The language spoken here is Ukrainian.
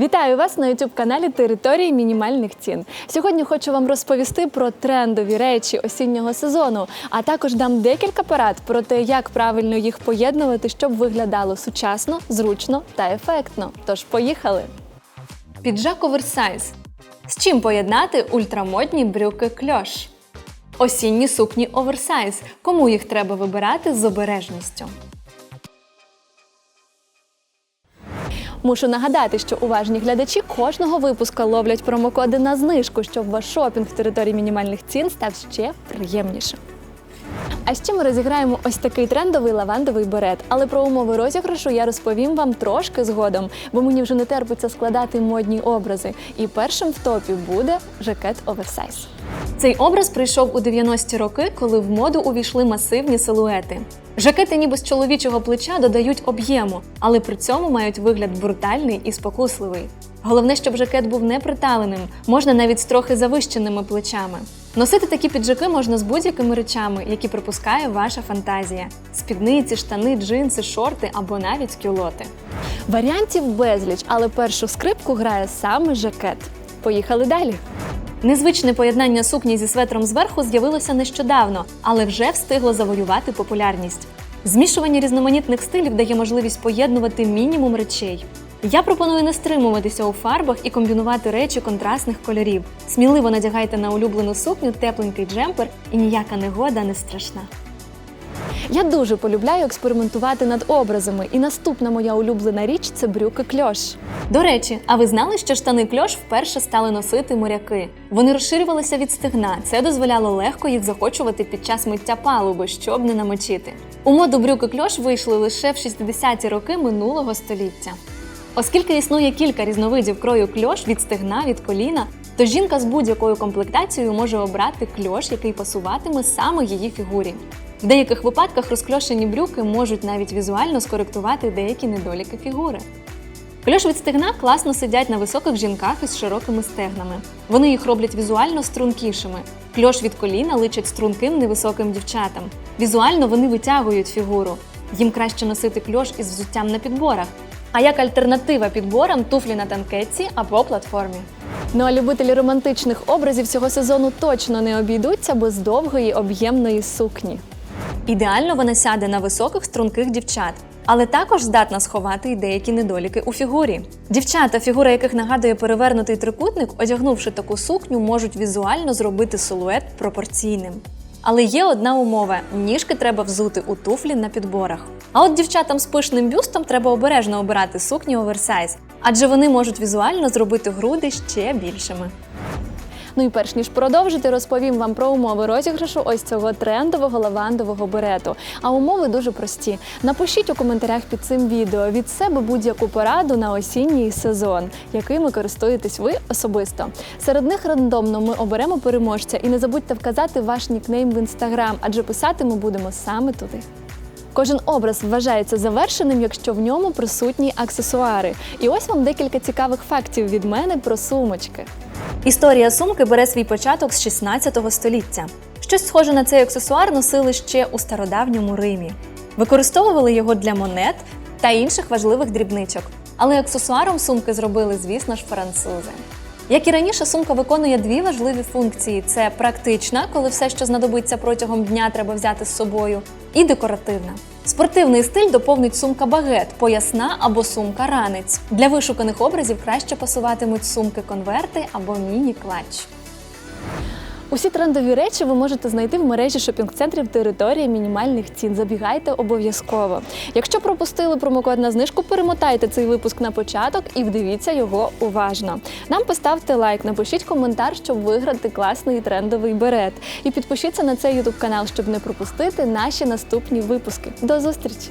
Вітаю вас на youtube каналі Території мінімальних цін. Сьогодні хочу вам розповісти про трендові речі осіннього сезону, а також дам декілька порад про те, як правильно їх поєднувати, щоб виглядало сучасно, зручно та ефектно. Тож поїхали! Піджак оверсайз. З чим поєднати ультрамодні брюки кльош? Осінні сукні оверсайз. Кому їх треба вибирати з обережністю? Мушу нагадати, що уважні глядачі кожного випуска ловлять промокоди на знижку, щоб ваш шопінг в території мінімальних цін став ще приємнішим. А ще ми розіграємо ось такий трендовий лавандовий берет. Але про умови розіграшу я розповім вам трошки згодом, бо мені вже не терпиться складати модні образи. І першим в топі буде жакет оверсайз. Цей образ прийшов у 90-ті роки, коли в моду увійшли масивні силуети. Жакети ніби з чоловічого плеча додають об'єму, але при цьому мають вигляд брутальний і спокусливий. Головне, щоб жакет був не приталеним, можна навіть з трохи завищеними плечами. Носити такі піджаки можна з будь-якими речами, які припускає ваша фантазія: спідниці, штани, джинси, шорти або навіть кюлоти. Варіантів безліч, але першу скрипку грає саме жакет. Поїхали далі. Незвичне поєднання сукні зі светром зверху з'явилося нещодавно, але вже встигло завоювати популярність. Змішування різноманітних стилів дає можливість поєднувати мінімум речей. Я пропоную не стримуватися у фарбах і комбінувати речі контрастних кольорів. Сміливо надягайте на улюблену сукню тепленький джемпер, і ніяка негода не страшна. Я дуже полюбляю експериментувати над образами, і наступна моя улюблена річ це брюки кльош. До речі, а ви знали, що штани кльош вперше стали носити моряки? Вони розширювалися від стегна. Це дозволяло легко їх захочувати під час миття палуби, щоб не намочити. У моду брюки кльош вийшли лише в 60-ті роки минулого століття. Оскільки існує кілька різновидів крою кльош від стегна, від коліна, то жінка з будь-якою комплектацією може обрати кльош, який пасуватиме саме її фігурі. В деяких випадках розкльошені брюки можуть навіть візуально скоректувати деякі недоліки фігури. Кльош від стегна класно сидять на високих жінках із широкими стегнами. Вони їх роблять візуально стрункішими. Кльош від коліна личать струнким невисоким дівчатам. Візуально вони витягують фігуру. Їм краще носити кльош із взуттям на підборах. А як альтернатива підборам туфлі на танкетці або платформі. Ну а любителі романтичних образів цього сезону точно не обійдуться без довгої об'ємної сукні. Ідеально вона сяде на високих струнких дівчат, але також здатна сховати й деякі недоліки у фігурі. Дівчата, фігура яких нагадує перевернутий трикутник, одягнувши таку сукню, можуть візуально зробити силует пропорційним. Але є одна умова: ніжки треба взути у туфлі на підборах. А от дівчатам з пишним бюстом треба обережно обирати сукні оверсайз, адже вони можуть візуально зробити груди ще більшими. Ну і перш ніж продовжити, розповім вам про умови розіграшу ось цього трендового лавандового берету. А умови дуже прості. Напишіть у коментарях під цим відео від себе будь-яку пораду на осінній сезон, якими користуєтесь ви особисто. Серед них рандомно ми оберемо переможця і не забудьте вказати ваш нікнейм в інстаграм, адже писати ми будемо саме туди. Кожен образ вважається завершеним, якщо в ньому присутні аксесуари. І ось вам декілька цікавих фактів від мене про сумочки. Історія сумки бере свій початок з 16 століття. Щось схоже на цей аксесуар носили ще у стародавньому Римі. Використовували його для монет та інших важливих дрібничок. Але аксесуаром сумки зробили, звісно ж, французи. Як і раніше, сумка виконує дві важливі функції: це практична, коли все, що знадобиться протягом дня, треба взяти з собою, і декоративна. Спортивний стиль доповнить сумка багет, поясна або сумка ранець. Для вишуканих образів краще пасуватимуть сумки-конверти або міні-клатч. Усі трендові речі ви можете знайти в мережі шопінг-центрів території мінімальних цін. Забігайте обов'язково. Якщо пропустили промокод на знижку, перемотайте цей випуск на початок і вдивіться його уважно. Нам поставте лайк, напишіть коментар, щоб виграти класний трендовий берет. І підпишіться на цей ютуб канал, щоб не пропустити наші наступні випуски. До зустрічі!